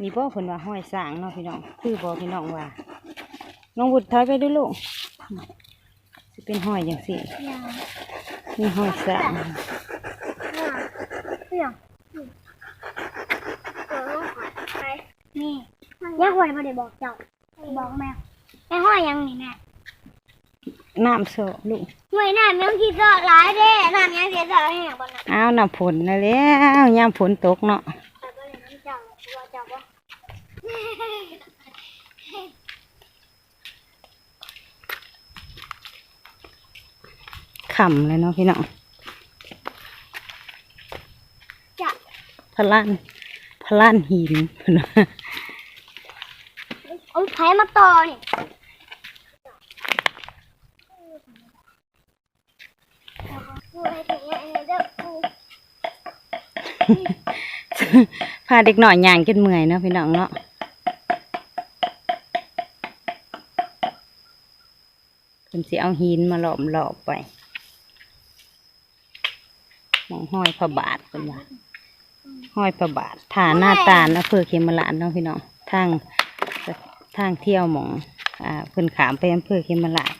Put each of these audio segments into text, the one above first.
นี่บ่เพิ่นว่าห้อยสางเนาะพี่น้อง คือบ่พี่น้องว่าน้องบุตรถอยไปดูลูกสิเป็นห้อยจังซี่ยังนี่ห้อยสางนี่ย่าหวยมาเดี๋ยวบอกเจ้าบอกแม่แม่ห้อยยังนี่แม่น้ำโซลูกหน่วยน้ำยังที่เจาะหลายเด้น้ำยังที่เจาะให้งบ่นะอ้าวน้ำฝนนั่นแล้วยามฝนตกเนาะ ไปบ่ได้น้ำเจ้าว่าเจ้าบ่ ขำเลยเนาะพี่น้องจะพะลานพะลานหินเพิ่นว่าเอาไผมาต่อนี่กูให้ถึงอย่างนี้เด้อกูพาเด็กหน่อยย่างจนเมื่อยเนาะพี่น้องเนาะเพิ่นสิเอาหินมาหลอมหลอบไปห มองห้อยพระบาทกันว่าห้อยพระบาทฐานหน้าตาลอำเภอเขมราชเนาะพี่น้องทางทางเที่ยวหมองอ่าเพิ่นขามไปอำเภอเขมราช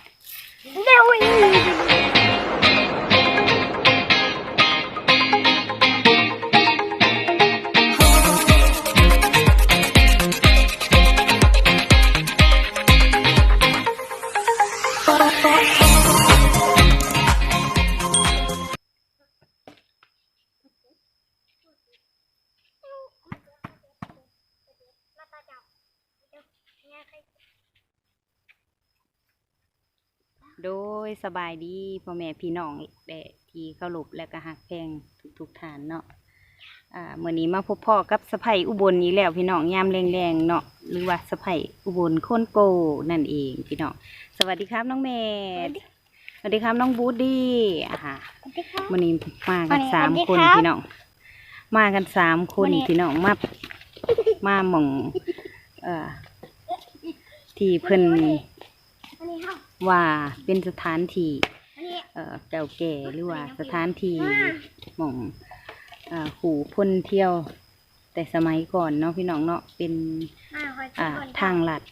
สบายดีพ่อแม่พี่น้องแดที่เคารพและก็หักแพงทุกๆฐานเนาะอ่าเมื่อนี้มาพบพ่อกับสะไผ่อุบลนี้แล้วพี่น้องยามแรงๆเนาะหรือว่าสะไผ่อุบลโคนโกนั่นเองพี่น้องสวัสดีครับน้องเมดสวัสดีครับน้องบูดดี้อ่าฮะสวัสดีค่ะวันนี้มากันสสาวัมสดีคนครับพี่น้องมากันสามคนวันนี้พี่น้องมามาหม่องเอ่อที่เพิ่นอันนี้เฮา ว่าเป็นสถานที่อันนี้เอ่อเก่าแก่หรือว่าสถานที่หม่องอ่าหูพ่นเที่ยว แต่สมัยก่อนเนาะพี่น้องเนาะเป็นมาคอยอ่าก่อนทางลัด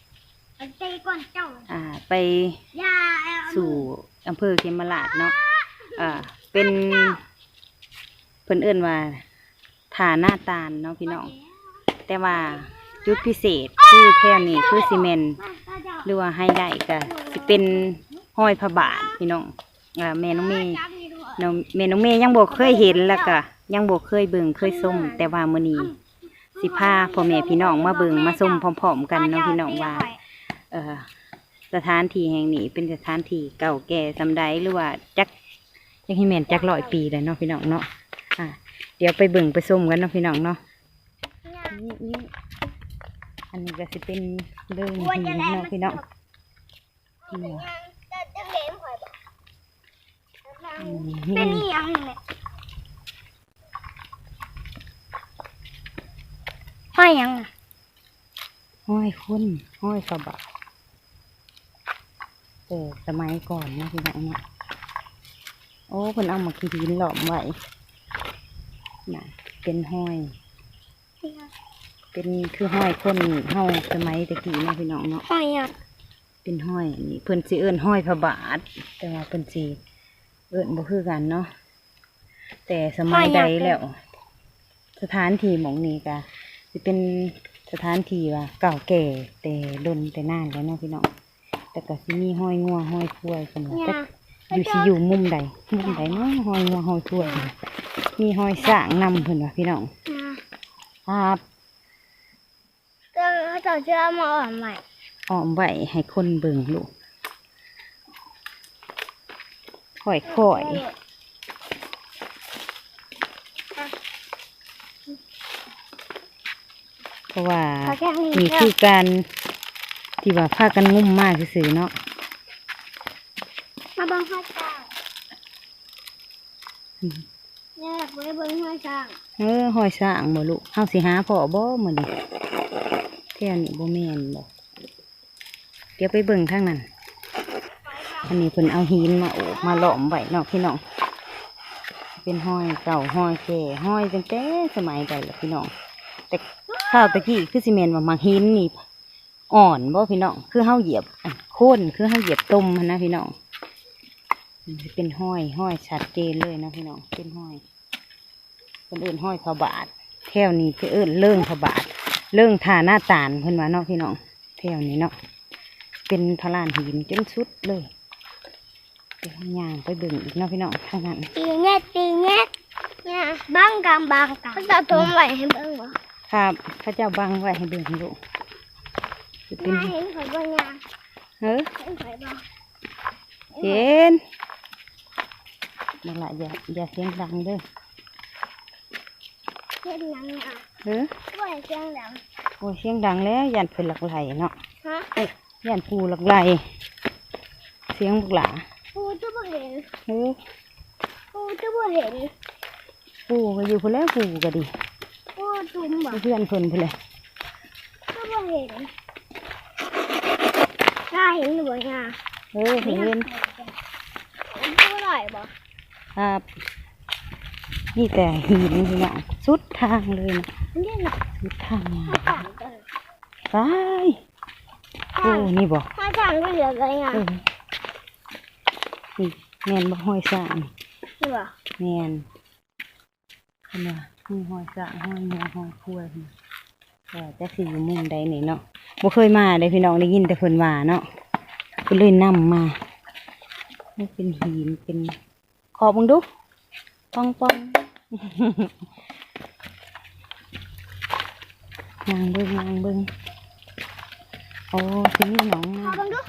เอาใจก่อนเจ้าอ่าไปอย่าเอาสู่อำเภอเขมราชเนาะอ่าเป็นเพิ่นเอิ้นว่าฐาหน้าตาลเนาะพี่น้อง แต่ว่า จุดพิเศษคือแค่นี้คือซีเมนต์มาตาเจ้าหรือว่าไฮไลท์ก็สิเป็นห้อยพระบาทพี่น้องอ่าแม่น้องเมย์น้องแม่น้องเมย์ยังบ่เคยเห็นแล้วก็ยังบ่เคยเบิ่งเคยส้มแต่ว่ามื้อนี้สิพาพ่อแม่พี่น้องมาเบิ่งมาส้มพร้อมๆกันเนาะพี่น้องว่าเอ่อสถานที่แห่งนี้เป็นสถานที่เก่าแก่สำใดหรือว่าจักจักให้แม่นจักร้อยปีเลยเนาะพี่น้องเนาะอ่าเดี๋ยวไปเบิ่งไปส้มกันเนาะพี่น้องเนาะนี่ อันนี้ก็สิเป็นเรื่องหินเนาะพี่น้องนี่จะจะเล่นข่อยบ่อืมเป็นนี่อีหยังนี่แหละห้อยหยังน่ะห้อยคุณห้อยกระบะแต่สมัยก่อนเนาะพี่น้องเนาะโอ้เพิ่นเอามาขี้ดินหลอมไว้น่ะเป็นห้อย เป็นคือห้อยคนเฮาสมัยตะกี้เนาะพี่น้องเนาะห้อยหยังเป็นห้อยอันนี้เพิ่นสิเอิ้นห้อยพระบาท แต่ว่าเพิ่นสิเอิ้นบ่คือกันเนาะแต่สมัยใดแล้ว สถานที่หมองนี้ก็สิเป็นสถานที่ว่าเก่าแก่แต่ดนแต่นานแล้วเนาะพี่น้องแต่ก็สิมีห้อยงัวห้อยควายกันว่าเนี่ยจักอยู่สิอยู่มุมใดมุมใดเนาะห้อยงัวห้อยควายมีห้อยสร้างนำเพิ่นว่าพี่น้องนะครับ เจ้าเจ้าเชื่อมาอ่อนใหม่อ้อมไว้ให้คนเบิ่งลูกค่อยค่อยเพราะว่าเขาแค่นี้นี่เชื่อคือการที่ว่าพากันงุ่มมากซื่อๆเนาะมาเบิ้งห้อยช้างอืมเนี่ยอยากไปเบิ้งห้อยช้างเออหอยสร้างบ่ลูกเฮาสิหาพ่อบ่มื้อนี้ แค่นี้บ่แมนบ่เดี๋ยวไปเบิ่งทางนั้น อันนี้เพิ่นเอาหินมาโอบมาหลอมไว้เนาะพี่น้อง เป็นห้อยเก่าห้อยแก่ห้อยตั้งแต่สมัยใดล่ะพี่น้อง แต่ข้าวตะกี้คือซีเมนว่ามักหินนี่อ่อนบ่พี่น้อง คือเฮาเหยียบโค่นคือเฮาเหยียบต้มนะพี่น้องเป็นห้อยห้อยชัดเจนเลยนะพี่น้อง เป็นห้อยคนอื่นห้อยพระบาทแถวนี้คือเอิ้นเลื่องพระบาท เรื่องทาหน้าตาลเพิ่นว่าเนาะพี่น้องแถวนี้เนาะเป็นพลานหินจนสุดเลยเดี๋ยวย่างไปเบิ่งอีกเนาะพี่น้องทางนั้นตีเงี้ยตีเงี้ยเนี่ยบางกำบางกำเขาจะทมไว้ให้เบิ่งบ่ครับพระเจ้าบังไว้ให้เบิ่งลูกจะเป็นยายเห็นข่อยบ่ยาเฮ้อเห็นข่อยบ่เห็นนั่นละอย่าอย่าเสียงดังเด้อ เห็นหยังเนี่ยเฮ้อบ่ให้เสียงดังโอ้ยเสียงดังแล้วยันเพิ่นหลักไหลเนาะฮะยันผูหลักไหลเสียงบุกหลาปูจะบ่เห็นเฮ้อปูจะบ่เห็นปูก็อยู่พุ่นแล้วปูก็ดีปูจุ่มบ่เพื่อนเพิ่นพุ่นเลยจะบ่เห็นยายเห็นหรือบ่ยาเฮ้อเพิ่นเห็นปูอร่อยบ่ครับ นี่แต่หินพี่น้องสุดทางเลยนะนี่น่ะสุดทางมามาสั่งกันไปโอ้นี่บอกมาสั่งก็เหลือเลยอะเออนี่แมนบ่ห้อยสร้างนี่บ่แมนเห็นบ่มีห้อยสร้างห้อยเนื้อห้อยคั่วนี่แต่จะสิอยู่มุมใดนี่เนาะบ่เคยมาเลยพี่น้องได้ยินแต่เพิ่นว่าเนาะก็เลยนำมานี่เป็นหินเป็นขอบมึงดูปองปอง นางเบิ่งนางเบิ่งโอ้สิมีหนองขอมาบังดู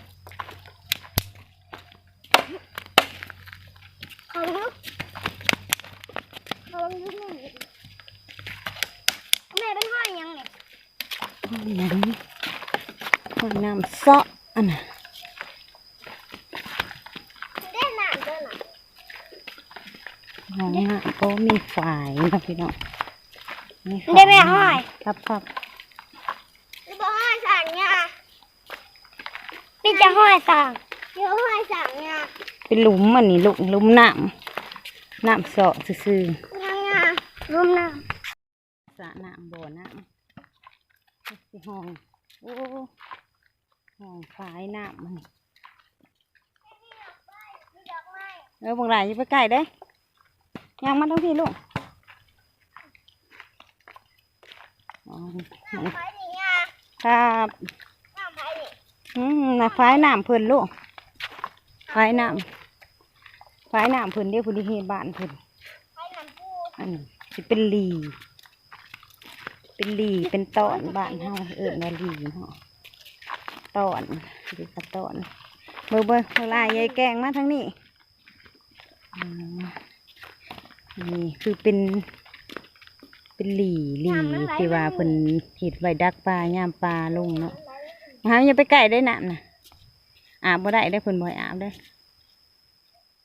ขอบัง ห้องน้ำก็มีฝ่ายนะพี่น้องมีฝ่ายได้แม่ห้อยครับครับนี่บ่ห้อยสั่งเนี่ยนี่จะห้อยสั่งนี่ห้อยสั่งเนี่ยเป็นหลุมอันนี้ลูกหลุมน้ำน้ำเสาะซื่อยังไงรุมน้ๆสระน้ำบ่อน้ำสิห้องโอ้ห้องฝ่ายน้ำมันำดอกไม้เออบางรายอย่าไปใกล้เด้ ยังมาทั้งพี่ลูกอ๋อน้ำไผ่นี่ไงครับน้ำไผ่นี่อืมน่ะฝ่ายน้ำเพิ่นลูกฝ่ายน้ำฝ่ายน้ำเพิ่นเดี๋ยวเพิ่นได้เฮ็ดบ้านเพิ่นไผ่น้ำปูอันนี้สิเป็นหลี เป็นหลีเป็นตอนบ้านเฮาเอิ้นว่าหลีเนาะตอนดีกับตอนเบิ่งเบิ่งเวลายายแกงมาทางนี้อืม นี่คือเป็น เป็นหลีหลีที่ว่าเพิ่นเฮ็ดไว้ดักปลายามปลาลงเนาะหาอย่าไปใกล้ได้น้ำน่ะอาบบ่ได้ได้อเพิ่นบ่ให้อาบได้อ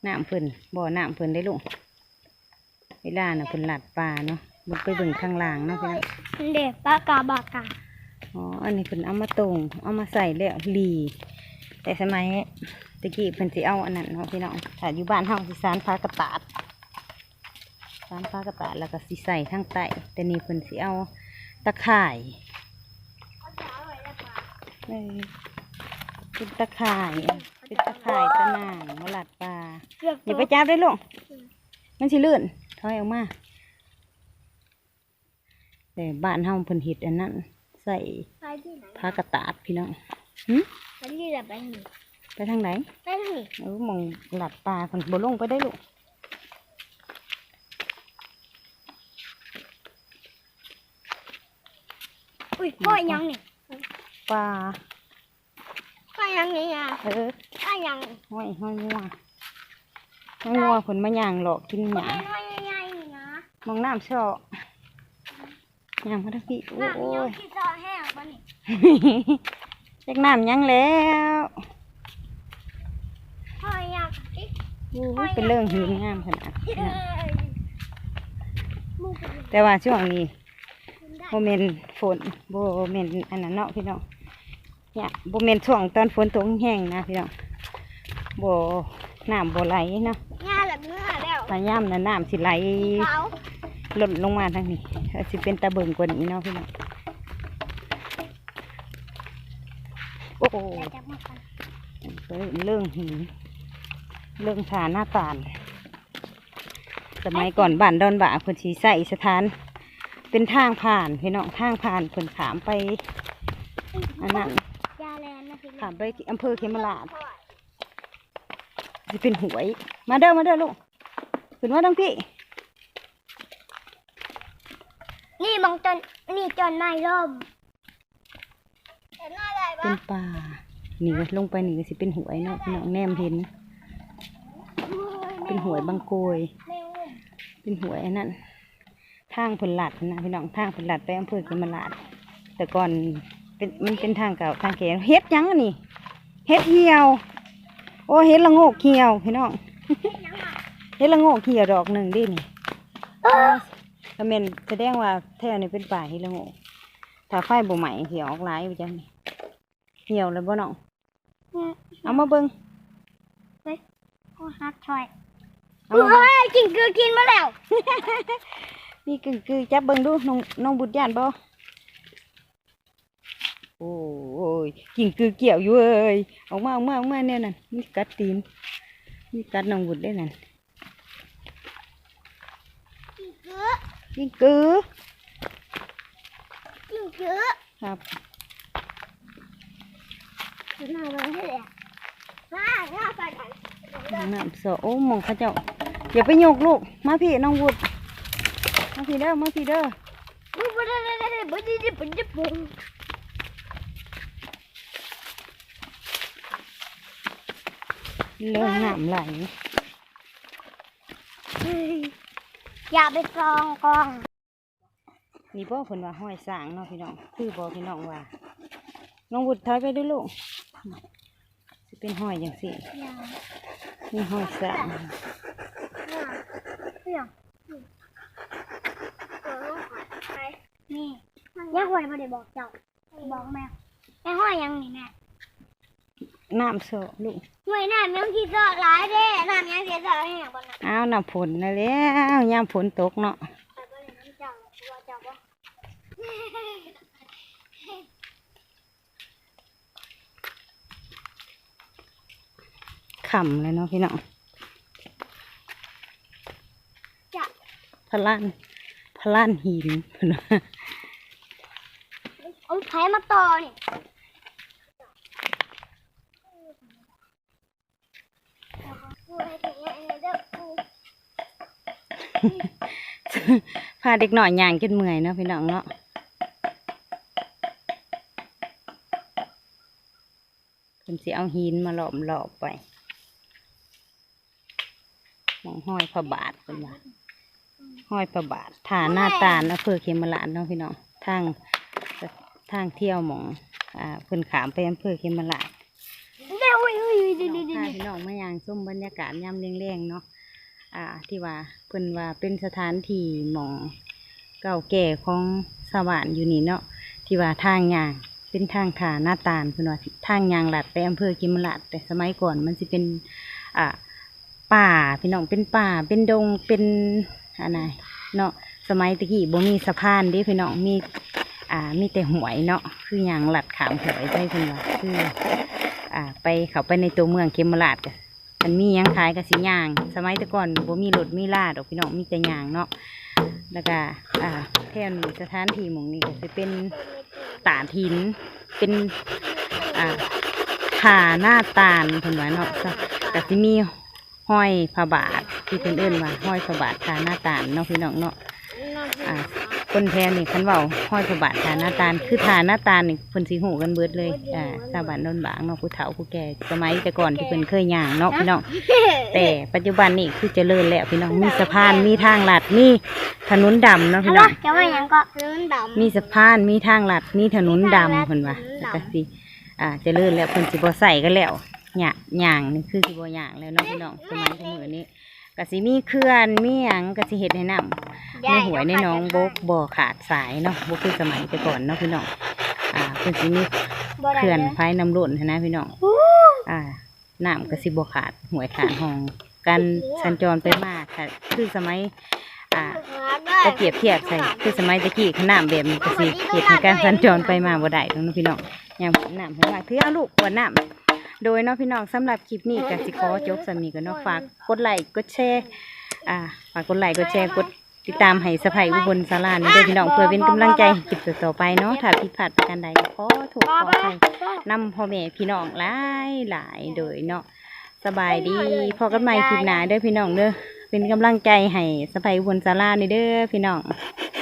น้ำเพิ่นบ่อน้ำเพิ่นได้ลูกเวลาน่ะเป็นหลัดปลาเนาะมันไปเบิ่งข้างล่างเนาะพี่น้องเด็กปากาบากาอ๋ออันนี้เป็นเอามาตรงเอามาใส่แล้วหลีแต่สมัยตะกี้เพิ่นสิเอาอันนั้นเนาะพี่น้องถ้าอยู่บ้านเฮาสิสานฟ้ากระตาด สานฟ้ากระตาดแล้วก็สิใส่ข้างใต้แต่นี่เพิ่นสิเอาตะข่ายเออเป็นตะข่ายเป็นตะข่ายตะนางมาหลัดปลาเกือบอย่าไปจับได้ลูกมันสิลื่นถอยออกมาแต่บ้านเฮาเพิ่นเฮ็ดอันนั้น ใส่ไปที่ไหนผ้ากระตาดพี่น้องหึไปที่ไหนไปนี่ไปทางไหนไปที่นี่เออหมองหลัดปลาเพิ่นบ่ลงไปได้ลูก อุ้ยห้อยยังนี่ปลาห้อยยังนี่อะเออห้อยยังห้อยห้อยงัวห้อยงัวเพิ่นมาย่างหลอกกินหห้ญ้าอยใหญ่ๆนี่นะมองน้ำชอกย่างมาทางพี่โอ้น้ำโอ้ยังยที่จอแห้งปะนี่จักน้ำยังแล้วห้อยยังอีกโอ้ยเป็นเรื่องหินงามขนาดเอ้นั้นยมูกเป็นแต่ว่าช่วงนี้ได้ โบเมนฝนโบเมนอันนั้นเนาะพี่น้องเนี่ยโบเมนช่วงตอนฝนตกแห้งนะพี่น้องโบน้ำโบไหลเนาะย่าแบบเมื่อแล้วพยายามนะน้ำสิไหลหล่นลงมาทางนี้สิเป็นตะเบิงกว่านี้เนาะพี่น้องโอ้โหเรื่องหินเรื่องฐานหน้าตานสมัยก่อนบ้านดอนบ่าคนชีใส่สถาน เป็นทางผ่านพี่น้องทางผ่านเพิ่นขามไปอันนั้นยาแลนนะพี่ขามไปอำเภอเขมราชจะเป็นหวย มาเด้อมาเด้อลูกขึ้นมาทั้งพี่ นี่มองจนนี่จนนายร่มเห็นหน้าได้เป็นป่านี่ก็ลงไปนี่ก็สิเป็นหวยเนาะพี่น้องแนมเห็น เป็นหวยบางโกยแมงมุมเป็นหวยอันนั้น ทางผลลัดนะพี่น้องทางผลลัดไปอำเภอเขมราชแต่ก่อนเป็นมันเป็นทางเก่าทางแก่เฮ็ดหยังอันนี่เฮ็ดเหี่ยว โอ้เฮ็ดละโงกเหี่ยวพี่น้องเฮ็ดละโงกเหี่ยวดอกหนึ่งดินี่ก็เมนแสดงว่าแท้นี่เป็นป่าเฮ็ดละโงกถ้าไฟบ่ไหม้เหี่ยวออกหลายไปจังนี่เหี่ยวแล้วบ่น้องเอามาเบิ่งโอ้ฮักถอยเอามาเบิ่งเฮ้ยกินคือกินมาแล้ว นี่คือคือจับเบิ่งดูน้องน้องบุญญานบ่โอ้ยกิ่งคือเกี่ยวอยู่เอ้ยออกมาออกมาออกมาเนี่ยนั่นมีกัดตีนมีกัดน้องบุญได้นั่นกินคือกิ่งคือกินคือครับหน้าเลยให้เลยหน้าหน้าใส่กันน้ำโซโอ้หมองเขาเจ้าอย่าไปโยกลูกมาพี่น้องบุญมา พี่เด้อมาพี่เด้อเริ่มงน้ำไหลอย่าไปกองกองนี่พ่อผลว่าห้อยสางเนาะพี่น้องคือบอกพี่น้องว่าน้องบุตรถอยไปด้วยลูกจะเป็นห้อยอย่างสินี่ห้อยสาง นี่ย่าหวยมาได้บอกเจ้าบอกแม่แม่ห้อยยังนี่แม่น้ำโซลูกหวยน้ำยังที่เจาะหลายเด้น้ำยังที่เจาะให้อย่างบนน่ะอ้าวน้ำฝนนะแล้วยามฝนตกเนาะไปบ่ได้น้ำเจ้าตัวเจ้าบ่ขำเลยเนาะพี่น้องจะพะลานพะลานหินเพิ่นว่าเอา ไผมาต่อนี่กูให้ถึงอย่างนี้เด้อกูพาเด็กหน่อยย่างกินเมื่อยเนาะพี่น้องเนาะเพิ่นสิเอาหินมาหลอมหลอบไปมองห้อยพระบาทเพิ่นว่าห้อยพระบาทฐานหน้าตาลอำเภอเขมราชเนาะพี่น้องทาง ทางเที่ยวหมองอ่าเพิ่นขามไปอำเภอเขมราชเด้ออุ้ยอุ้ยอุ้ยเด้อเด้อเด้อพาเด้อพี่น้องมาอย่างส้มบรรยากาศยามเร่งๆเนาะอ่า ที่ว่าเพิ่นว่าเป็นสถานที่หมองเก่าแก่ของสวรรค์อยู่นี่เนาะที่ว่าทางยางเป็นทางขาหน้าตาลเพิ่นว่าทางยางลัดไปอำเภอกิมราดแต่สมัยก่อนมันสิเป็นอ่าป่าพี่น้องเป็นป่าเป็นดงเป็นอะไรเนาะสมัยตะกี้บ่มีสะพานเด้พี่น้องมี อ่ามีแต่หวยเนาะคือยางหลัดขามหวยไปเพิ่นว่าคืออ่าไปเขาไปในตัวเมืองเขมราชกะมันมียังขายกับสิย่าง สมัยแต่ก่อนบ่มีรถมีลาดอกพี่น้องมีแต่ยางเนาะแล้วก็อ่าแถวนี้สถานที่หมองนี้ก็จะเป็นตาดหินเป็นอ่าขาหน้าตาลเพิ่นว่าเนาะก็สิมีห้อยพระบาทที่เพิ่นเอิ้นว่าห้อยพระบาทขาหน้าตาลเนาะพี่น้องเนาะอ่า คนแทนนี่คันเว้าห้อยพระบาทฐานหน้าตาลคือฐานหน้าตาลนี่เพิ่นสิหูกันเบิดเลยอ่าชาวบ้านโนนบางเนาะผู้เฒ่าผู้แก่สมัยแต่ก่อนที่เพิ่นเคยย่างเนาะพี่น้องแต่ปัจจุบันนี่คือเจริญแล้วพี่น้องมีสะพานมีทางลัดมีถนนดำเนาะฮัพี่ลโหลน้องจะว่าหยังก็ลื่นดำมีสะพานมีทางลัดมีถนนดำเพิ่นว่าแล้วก็สิอ่าเจริญแล้วเพิ่นสิบ่ใส่กันแล้วหยาย่างนี่คือสิบ่ย่างแล้วเนาะพี่น้องสมัยทุกมื้อนี้ ก็สิมีเขื่อนมีหยังก็สิเฮ็ดให้น้ำในหวยในหน้องบกบ่อขาดสายเนาะบ่คือสมัยแต่ก่อนเนาะพี่น้องอ่าเพิ่นสิมีเขื่อนภายน้ำล้นหั้นนะพี่น้องอ่าน้ำก็สิบ่ขาดหวยขาดห้องการสัญจรไปมาค่ะคือสมัยอ่าจะเปรียบเทียบใส่คือสมัยตะกี้ขนาดแบบนี้ก็สิเฮ็ดให้การสัญจรไปมาบ่ได้เนาะพี่น้องอย่างน้ำให้มากถือเอาลูกขวดน้ำ โดยเนาะพี่น้องสำหรับคลิปนี้ก็สิขอจบสำนีก็เนาะฝากกดไลค์กดแชร์อ่าฝากกดไลค์กดแชร์กดติดตามให้สะพายอุบลสารานี่เด้อพี่น้องเพื่อเป็นกำลังใจให้คลิปต่อๆไปเนาะถ้าผิดพลาดประการใดก็ขอโทษขออภัยนำพ่อแม่พี่น้องหลายหลายๆโดยเนาะสบายดีพอกันใหม่คลิปหน้าเด้อพี่น้องเด้อเป็นกำลังใจให้สะพายอุบลสารานี่เด้อพี่น้องบ